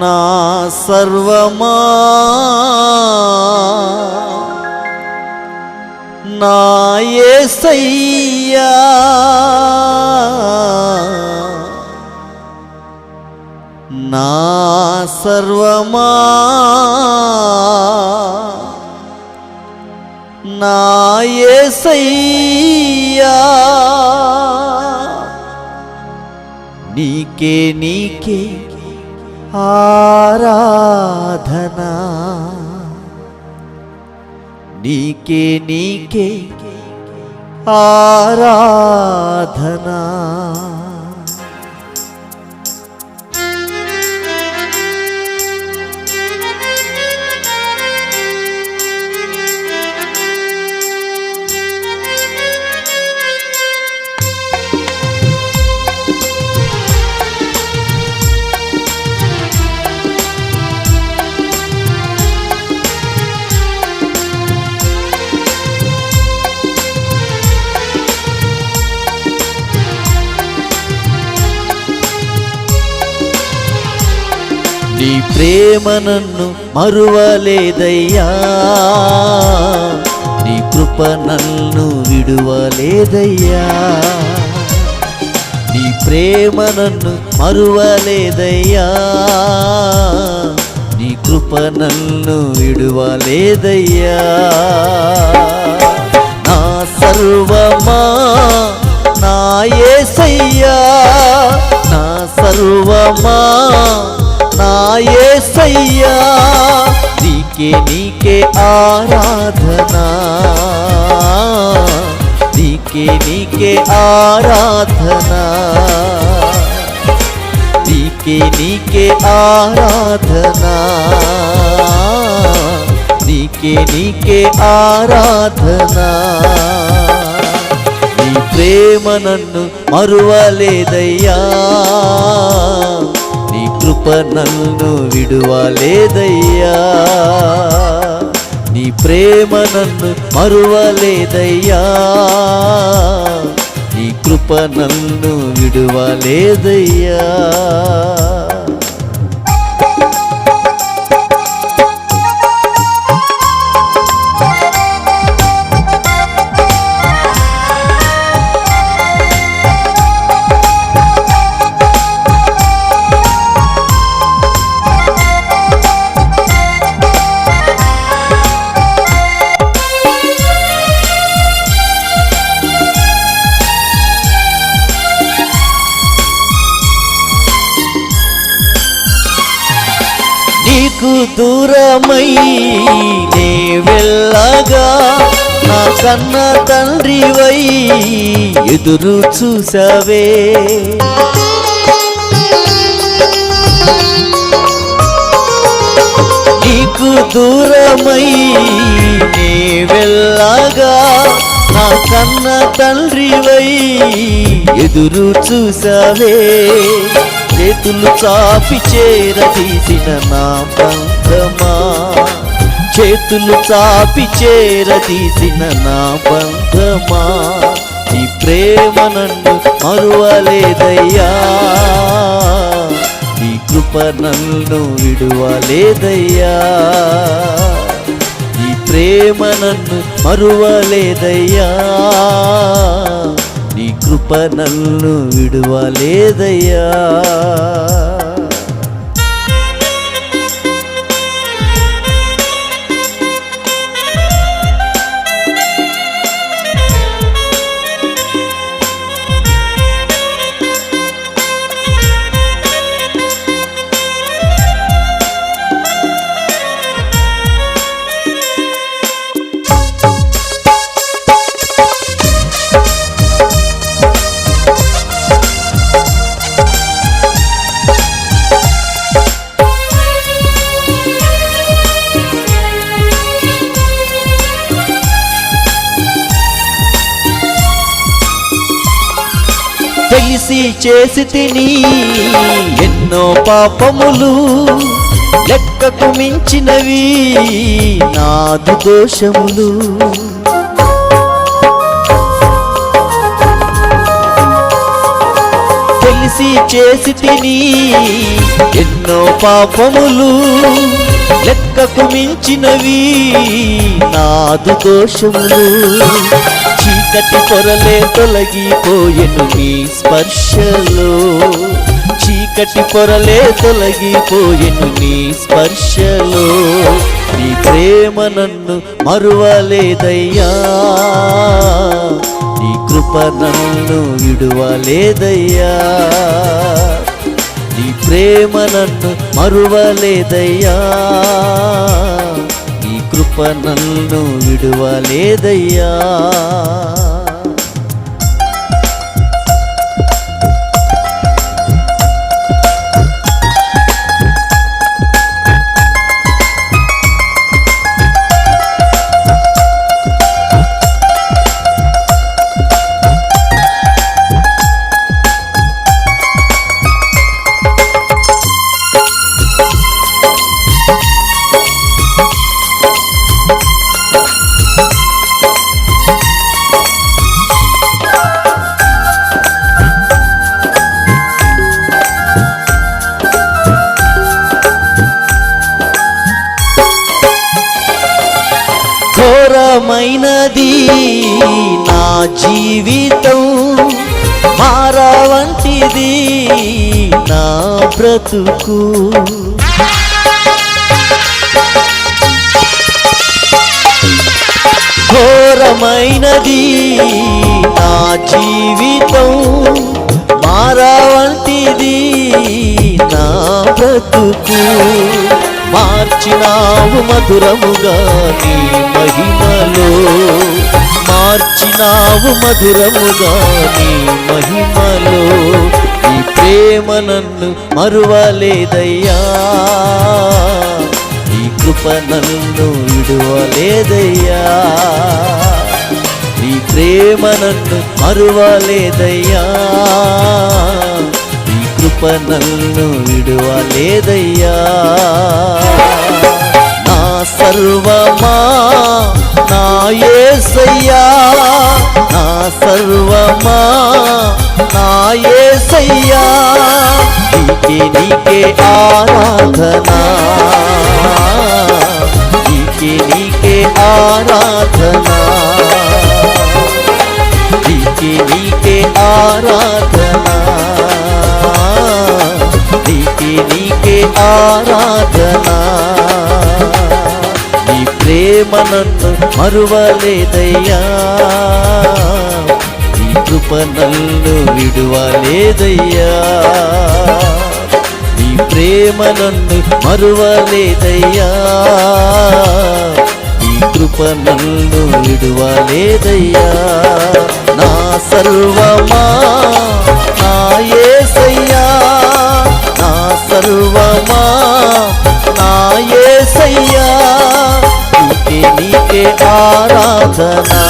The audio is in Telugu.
నా సర్వమా? నా యేసయ్యా నా సర్వమా? నా యేసయ్యా నీకే నీకే ఆరాధనా నీకే నీకే ఆరాధనా నీ ప్రేమ నన్ను మరువలేదయ్యా. నీ కృప నన్ను విడువలేదయ్యా. నీ ప్రేమ నన్ను మరువలేదయ్యా. నీ కృప నన్ను విడువలేదయ్యా. నా సర్వమా నా ఏసయ్యా. నా సర్వమా నా యేసయ్యా నీకే నీకే ఆరాధనా? నీకే నీకే ఆరాధనా? నీకే నీకే ఆరాధనా? నీకే నీకే ఆరాధనా? నీ ప్రేమ నన్ను మరువలేదయ్యా. కృప నన్ను విడువలేదయ్యా. నీ ప్రేమ నన్ను మరువలేదయ్యా. నీ కృప నన్ను విడువలేదయ్యా. నీకు దూరమై నే వెళ్ళగా నా కన్న తండ్రివై ఎదురు చూసావే. నీకు దూరమై నే వెళ్ళగా నా కన్న తండ్రివై ఎదురు చూసావే. చేతులు చాపి చేరదీసిన నా బంధమా? చేతులు చాపి చేరదీసిన నా బంధమా? నీ ప్రేమ నన్ను మరువలేదయ్యా. నీ కృప నన్ను విడువలేదయ్యా. నీ ప్రేమ నన్ను మరువలేదయ్యా. నీ కృప నన్ను విడువలేదయ్యా. తెలిసి చేసి తిని ఎన్నో పాపములు లెక్కకు మించినవి నాదు దోషములు. తెలిసి చేసి తిని ఎన్నో పాపములు లెక్కకు మించినవి నాదు దోషములు. చీకటి పొరలే తొలగిపోయేను నీ స్పర్శలో. చీకటి పొరలే తొలగిపోయేను నీ స్పర్శలో. నీ ప్రేమ నన్ను మరువలేదయ్యా. నీ కృప నన్ను విడువలేదయ్యా. నీ ప్రేమ నన్ను మరువలేదయ్యా. కృప నన్ను విడువలేదయ్యా. ఘోరమైనది నా జీవితం మారవంటిది నా బ్రతుకు. ఘోరమైనది నా జీవితం మారవంటిది నా బ్రతుకు. మార్చినావు మధురముగా నీ మహిమలో. మార్చినావు మధురముగా నీ మహిమలో. ఈ ప్రేమ నన్ను మరువలేదయ్యా. ఈ కృప నన్ను విడువలేదయ్యా. ఈ ప్రేమ నన్ను మరువలేదయ్యా. కృప నన్ను విడువలేదయ్యా. నా సర్వమా నా ఏసయ్యా. నా సర్వమా నా ఏసయ్యా. నీకే నీకే ఆరాధనా. నీకే నీకే ఆరాధనా. నీకే నీకే ఆరాధనా. నీకే నీకే ఆరాధనా. నీ ప్రేమ నన్ను మరువలేదయ్యా. నీ కృప నన్ను విడువలేదయ్యా. నీ ప్రేమ నన్ను మరువలేదయ్యా. నీ కృప నన్ను విడువలేదయ్యా. నా సర్వమా నీకే ఆరాధనా.